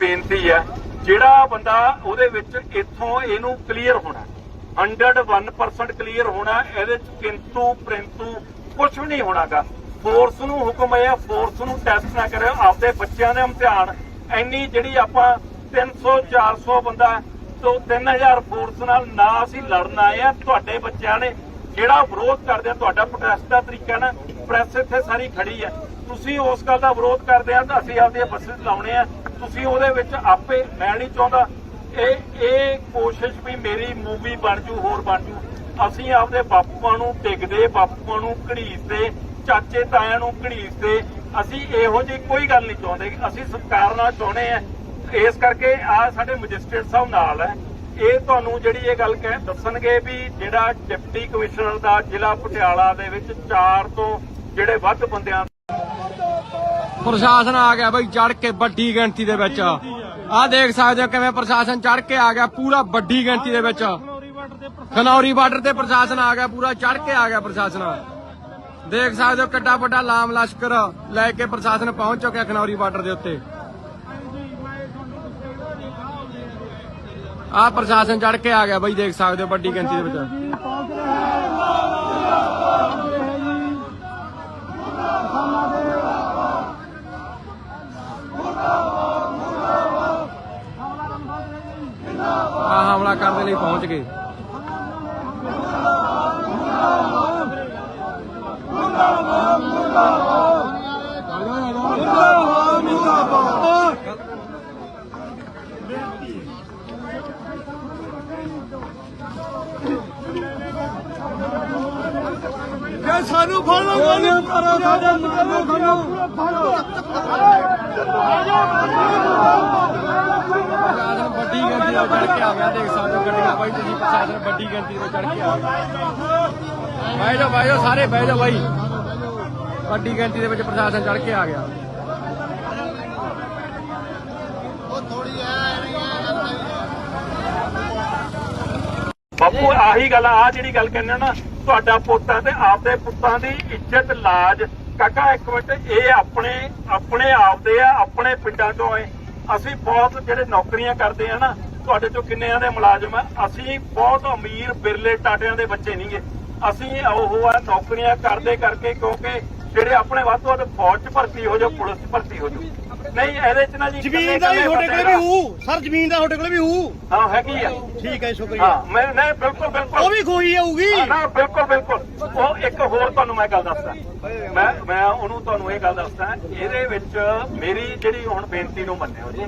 ਬੇਨਤੀ ਹੈ, ਜਿਹੜਾ ਬੰਦਾ ਉਹਦੇ ਵਿੱਚ ਇੱਥੋਂ ਇਹਨੂੰ ਕਲੀਅਰ ਹੋਣਾ 101% ਕਲੀਅਰ ਹੋਣਾ ਇਹਦੇ ਚ ਕਿੰਤੂ ਪ੍ਰਿੰਤੂ ਕੁਝ ਵੀ ਨਹੀਂ ਹੋਣਾਗਾ। ਫੋਰਸ ਨੂੰ ਹੁਕਮ ਹੈ ਫੋਰਸ ਨੂੰ ਟੈਸਟ ਨਾ ਕਰਿਓ ਆਪਦੇ ਬੱਚਿਆਂ ਦੇ ਇਮਤਿਹਾਨ। ਐਨੀ ਜਿਹੜੀ ਆਪਾਂ 300 400 ਬੰਦਾ, ਤੋਂ 3000 ਫੋਰਸ ਨਾਲ ਨਾ ਅਸੀਂ ਲੜਨ ਆਏ ਆ ਤੁਹਾਡੇ ਬੱਚਿਆਂ ਨੇ ਜਿਹੜਾ ਵਿਰੋਧ ਕਰਦੇ ਆ, ਤੁਹਾਡਾ ਪ੍ਰੋਟੈਸਟ ਦਾ ਤਰੀਕਾ ਨਾ ਪ੍ਰੈਸ ਇੱਥੇ ਸਾਰੀ ਖੜੀ ਹੈ। ਤੁਸੀਂ ਉਸ ਗੱਲ ਦਾ ਵਿਰੋਧ ਕਰਦੇ ਆ, ਤਾਂ ਅਸੀਂ ਆਪਦੀਆਂ ਬੱਸਸ ਲਾਉਣੇ ਆ। ਤੁਸੀਂ ਉਹਦੇ ਵਿੱਚ ਆਪੇ, ਮੈਂ ਨਹੀਂ ਚਾਹੁੰਦਾ, ਇਹ ਇਹ ਕੋਸ਼ਿਸ਼ ਵੀ ਮੇਰੀ ਮੂਵੀ ਬਣ ਜੂ, ਹੋਰ ਬਣ ਜੂ। ਅਸੀਂ ਆਪਦੇ ਬਾਪੂਆਂ ਨੂੰ ਟਿਕਦੇ, ਬਾਪੂਆਂ ਨੂੰ ਘੜੀਸਦੇ ਚਾਚੇ ਤਾਇਆਂ ਨੂੰ ਘੜੀਸਦੇ ਅਸੀਂ ਇਹੋ ਜਿਹੀ ਕੋਈ ਗੱਲ ਨਹੀਂ ਚਾਹੁੰਦੇ। ਅਸੀਂ ਸਰਕਾਰ ਨਾਲ ਚਾਹੁੰਦੇ ਆ ਇਸ ਕਰਕੇ ਆ ਸਾਡੇ ਮੈਜਿਸਟ੍ਰੇਟ ਸਾਹਿਬ ਨਾਲ ਹੈ। ਇਹ ਤੁਹਾਨੂੰ ਜਿਹੜੀ ਇਹ ਗੱਲ ਕਹਿ ਦੱਸਣਗੇ ਵੀ ਜਿਹੜਾ ਡਿਪਟੀ ਕਮਿਸ਼ਨਰ ਦਾ ਜ਼ਿਲ੍ਹਾ ਪਟਿਆਲਾ ਦੇ ਵਿੱਚ 4 ਤੋਂ ਜਿਹੜੇ ਵੱਧ ਬੰਦਿਆਂ ਪ੍ਰਸ਼ਾਸਨ ਆ ਗਿਆ ਬਈ ਚੜ ਕੇ ਵੱਡੀ ਗਿਣਤੀ ਦੇ ਵਿੱਚ। ਆਹ ਦੇਖ ਸਕਦੇ ਹੋ ਕਿਵੇਂ ਪ੍ਰਸ਼ਾਸਨ ਚੜ ਕੇ ਆ ਗਿਆ ਪੂਰਾ ਵੱਡੀ ਗਿਣਤੀ ਦੇ ਵਿੱਚ। ਖਨੌਰੀ ਬਾਰਡਰ ਤੇ ਪ੍ਰਸ਼ਾਸਨ। ਆ ਗਿਆ, ਪੂਰਾ ਚੜ ਕੇ ਆ ਗਿਆ ਪ੍ਰਸ਼ਾਸਨ। ਦੇਖ ਸਕਦੇ ਹੋ ਕਿੱਡਾ ਵੱਡਾ ਲਾਮ ਲਸ਼ਕਰ ਲੈ ਕੇ ਪ੍ਰਸ਼ਾਸਨ ਪਹੁੰਚ ਚੁੱਕਿਆ ਖਨੌਰੀ ਬਾਰਡਰ ਦੇ ਉੱਤੇ। ਆਹ ਪ੍ਰਸ਼ਾਸਨ ਚੜ ਕੇ ਆ ਗਿਆ ਬਈ, ਦੇਖ ਸਕਦੇ ਹੋ ਵੱਡੀ ਗਿਣਤੀ ਦੇ ਵਿੱਚ। ਆ ਹਮਲਾ ਕਰਨ ਦੇ ਲਈ ਪਹੁੰਚ ਗਏ। ਸਾਨੂੰ ਫੜ ਲਓ ਸਾਨੂੰ ਕਰੋ ਸਾਡੇ ਸਾਨੂੰ ਪ੍ਰਸ਼ਾਸਨ ਵੱਡੀ ਗਿਣਤੀ ਦਾ ਚੜ ਕੇ ਆ ਗਿਆ ਦੇਖ ਸਕਦੇ ਹੋ ਗੱਡੀਆਂ ਬਾਈ ਤੁਸੀਂ ਪ੍ਰਸ਼ਾਸਨ ਵੱਡੀ ਗਿਣਤੀ ਦੇ ਚੜ ਕੇ ਆ ਗਿਆ ਬਹਿ ਜਾਓ ਬਹਿ ਜਾਓ ਸਾਰੇ, ਬਹਿ ਜਾਓ ਬਾਈ। ਵੱਡੀ ਗਿਣਤੀ ਦੇ ਵਿੱਚ ਪ੍ਰਸ਼ਾਸਨ ਚੜ ਕੇ ਆ ਗਿਆ। ਬਾਪੂ, ਆਹੀ ਗੱਲ ਆ ਜਿਹੜੀ ਗੱਲ ਕਹਿੰਦੇ ਨਾ, ਤੁਹਾਡਾ ਪੁੱਤਾਂ ਤੇ ਆਪਦੇ ਪੁੱਤਾਂ ਦੀ ਇੱਜ਼ਤ, ਲਾਜ। ਕਾਕਾ, ਇੱਕ ਮਿੰਟ, ਇਹ ਆਪਣੇ ਆਪਣੇ ਆਪ ਦੇ ਆ, ਆਪਣੇ ਪਿੰਡਾਂ ਤੋਂ ਏ ਅਸੀਂ ਬਹੁਤ ਜਿਹੜੇ ਨੌਕਰੀਆਂ ਕਰਦੇ ਆ ਨਾ, ਤੁਹਾਡੇ ਚੋਂ ਕਿੰਨਿਆਂ ਦੇ ਮੁਲਾਜ਼ਮ ਆ? ਅਸੀਂ ਬਹੁਤ ਅਮੀਰ, ਬਿਰਲੇ ਟਾਟਿਆਂ ਦੇ ਬੱਚੇ ਨਹੀਂਗੇ ਅਸੀਂ ਉਹ ਆ, ਨੌਕਰੀਆਂ ਕਰਦੇ ਕਰਕੇ, ਕਿਉਂਕਿ ਜਿਹੜੇ ਆਪਣੇ ਵੱਧ ਤੋਂ ਵੱਧ ਫੌਜ 'ਚ ਭਰਤੀ ਹੋ ਜਾਓ ਪੁਲਿਸ 'ਚ ਭਰਤੀ ਹੋ ਜਾਓ। ਨਹੀਂ ਇਹਦੇ 'ਚ ਨਾ ਜੀ ਜ਼ਮੀਨ ਦਾ ਵੀ ਤੁਹਾਡੇ ਕੋਲੇ ਵੀ ਹੂ ਸਰ ਜ਼ਮੀਨ ਦਾ ਤੁਹਾਡੇ ਕੋਲੇ ਵੀ ਹੂ ਹਾਂ ਹੈਗੀ ਆ। ਠੀਕ ਹੈ ਸ਼ੁਕਰੀਆ। ਹਾਂ ਮੈਂ ਨਹੀਂ ਬਿਲਕੁਲ ਬਿਲਕੁਲ। ਉਹ ਵੀ ਖੋਈ ਆਊਗੀ ਨਾ ਬਿਲਕੁਲ ਬਿਲਕੁਲ। ਉਹ ਇੱਕ ਹੋਰ ਤੁਹਾਨੂੰ ਮੈਂ ਗੱਲ ਦੱਸਦਾ। ਮੈਂ ਮੈਂ ਉਹਨੂੰ ਤੁਹਾਨੂੰ ਇਹ ਗੱਲ ਦੱਸਦਾ ਇਹਦੇ ਵਿੱਚ ਮੇਰੀ ਜਿਹੜੀ ਹੁਣ ਬੇਨਤੀ ਨੂੰ ਮੰਨਿਓ ਜੀ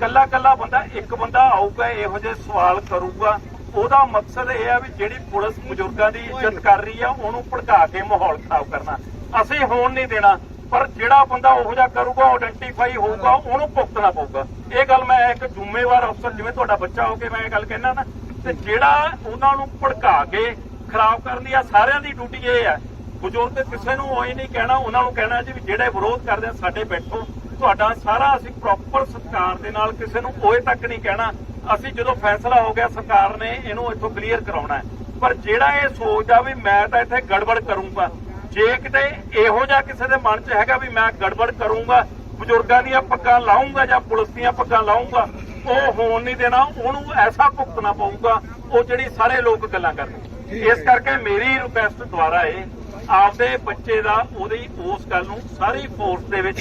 ਕੱਲਾ ਕੱਲਾ ਬੰਦਾ ਇੱਕ ਬੰਦਾ ਆਊਗਾ ਇਹੋ ਜਿਹੇ ਸਵਾਲ ਕਰੂਗਾ। ਉਹਦਾ ਮਕਸਦ ਇਹ ਆ ਵੀ ਜਿਹੜੀ ਪੁਲਿਸ ਬਜ਼ੁਰਗਾਂ ਦੀ ਇੱਜ਼ਤ ਕਰ ਰਹੀ ਆ ਉਹਨੂੰ ਭੜਕਾ ਕੇ ਮਾਹੌਲ ਖਰਾਬ ਕਰਨਾ। ਅਸੀਂ ਹੋਣ ਨਹੀਂ ਦੇਣਾ, ਪਰ ਜਿਹੜਾ ਬੰਦਾ ਉਹੋ ਜਿਹਾ ਕਰੂਗਾ ਆਇਡੈਂਟੀਫਾਈ ਹੋਊਗਾ, ਉਹਨੂੰ ਭੁਗਤਣਾ ਪਊਗਾ। ਇਹ ਗੱਲ ਮੈਂ ਇੱਕ ਜ਼ਿੰਮੇਵਾਰ ਅਫਸਰ, ਜਿਵੇਂ ਤੁਹਾਡਾ ਬੱਚਾ ਹੋ ਕੇ ਮੈਂ ਇਹ ਗੱਲ ਕਹਿਣਾ ਨਾ, ਤੇ ਜਿਹੜਾ ਉਹਨਾਂ ਨੂੰ ਭੜਕਾ ਕੇ ਖਰਾਬ ਕਰਨ ਦੀ ਆ, ਸਾਰਿਆਂ ਦੀ ਡਿਊਟੀ ਇਹ ਹੈ ਬਜ਼ੁਰਗ ਕਿਸੇ ਨੂੰ ਉਹ ਨਹੀਂ ਕਹਿਣਾ, ਉਹਨਾਂ ਨੂੰ ਕਹਿਣਾ ਜੀ ਵੀ ਜਿਹੜੇ ਵਿਰੋਧ ਕਰਦੇ ਆ, ਸਾਡੇ ਬੈਠੋ। ਤੁਹਾਡਾ ਸਾਰਾ ਅਸੀਂ ਪ੍ਰੋਪਰ ਸਤਿਕਾਰ ਦੇ ਨਾਲ ਕਿਸੇ ਨੂੰ ਓਏ ਤੱਕ ਨਹੀਂ ਕਹਿਣਾ। ਅਸੀਂ ਜਦੋਂ ਫੈਸਲਾ ਹੋ ਗਿਆ, ਸਰਕਾਰ ਨੇ ਇਹਨੂੰ ਇੱਥੋਂ ਕਲੀਅਰ ਕਰਾਉਣਾ ਹੈ। ਪਰ ਜਿਹੜਾ ਇਹ ਸੋਚਦਾ ਵੀ ਮੈਂ ਤਾਂ ਇੱਥੇ ਗੜਬੜ ਕਰੂੰਗਾ ਜੇ ਕਿਤੇ ਇਹੋ ਜਿਹਾ ਕਿਸੇ ਦੇ ਮਨ 'ਚ ਹੈਗਾ ਵੀ ਮੈਂ ਗੜਬੜ ਕਰੂੰਗਾ ਬਜ਼ੁਰਗਾਂ ਦੀਆਂ ਪੱਗਾਂ ਲਾਉਂਗਾ ਜਾਂ ਪੁਲਿਸ ਦੀਆਂ ਪੱਗਾਂ ਲਾਉਂਗਾ ਉਹ ਹੋਣ ਨਹੀਂ ਦੇਣਾ ਉਹਨੂੰ ਐਸਾ ਭੁਗਤਣਾ ਪਊਗਾ ਉਹ ਜਿਹੜੀ ਸਾਰੇ ਲੋਕ ਗੱਲਾਂ ਕਰਦੇ ਇਸ ਕਰਕੇ ਮੇਰੀ ਰਿਕੁਐਸਟ ਦੁਆਰਾ ਇਹ ਆਪਦੇ ਬੱਚੇ ਦਾ ਉਹਦੀ ਉਸ ਗੱਲ ਨੂੰ ਸਾਰੀ ਫੋਰਸ ਦੇ ਵਿੱਚ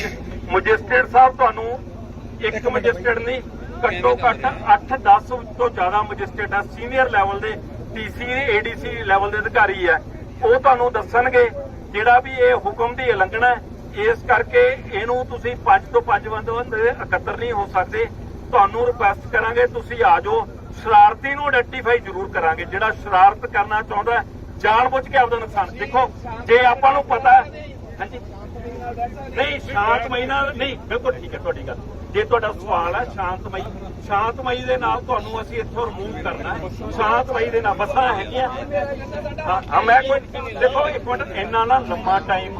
ਮੈਜਿਸਟ੍ਰੇਟ ਸਾਹਿਬ ਤੁਹਾਨੂੰ ਇੱਕ ਮੈਜਿਸਟ੍ਰੇਟ ਨਹੀਂ ਘੱਟੋ ਘੱਟ 8-10 ਤੋਂ ਜ਼ਿਆਦਾ ਮੈਜਿਸਟ੍ਰੇਟ ਆ ਸੀਨੀਅਰ ਲੈਵਲ ਦੇ ਡੀਸੀ ਏਡੀਸੀ ਲੈਵਲ ਦੇ ਅਧਿਕਾਰੀ ਆ। ਉਹ ਤੁਹਾਨੂੰ ਦੱਸਣਗੇ ਜਿਹੜਾ ਵੀ ਇਹ ਹੁਕਮ ਦੀ ਉਲੰਘਣਾ ਇਸ ਕਰਕੇ ਇਹਨੂੰ ਤੁਸੀਂ 5 ਤੋਂ 5 ਬੰਦੇ ਇਕੱਤਰ ਨਹੀਂ ਹੋ ਸਕਦੇ। ਤੁਹਾਨੂੰ ਰਿਕੁਐਸਟ ਕਰਾਂਗੇ ਤੁਸੀਂ ਆ ਜਾਓ। ਸ਼ਰਾਰਤੀ ਨੂੰ ਆਇਡੈਂਟੀਫਾਈ ਜ਼ਰੂਰ ਕਰਾਂਗੇ ਜਿਹੜਾ ਸ਼ਰਾਰਤ ਕਰਨਾ ਚਾਹੁੰਦਾ ਹੈ, ਜਾਣਬੁੱਝ ਕੇ ਆਪਦਾ ਨੁਕਸਾਨ ਦੇਖੋ ਜੇ ਆਪਾਂ ਨੂੰ ਪਤਾ ਹੈ ਹਾਂਜੀ। ਨਹੀਂ ਸ਼ਾਂਤਮਈ ਨਾਲ ਨਹੀਂ ਬਿਲਕੁਲ ਠੀਕ ਹੈ ਤੁਹਾਡੀ ਗੱਲ। ਜੇ ਤੁਹਾਡਾ ਸਵਾਲ ਹੈ ਸ਼ਾਂਤਮਈ ਸ਼ਾਂਤਮਈ ਦੇ ਨਾਲ ਤੁਹਾਨੂੰ ਅਸੀਂ ਇੱਥੋਂ ਰਿਮੂਵ ਕਰਨਾ ਹੈ। ਸ਼ਾਂਤਮਈ ਦੇ ਨਾਲ, ਬਸਾਂ ਹੈਗੀਆਂ। ਹਾਂ ਮੈਂ ਕੋਈ ਦੇਖੋ, ਇੱਕ ਮਿੰਟ, ਇੰਨਾ ਨਾ ਲੰਮਾ ਟਾਈਮ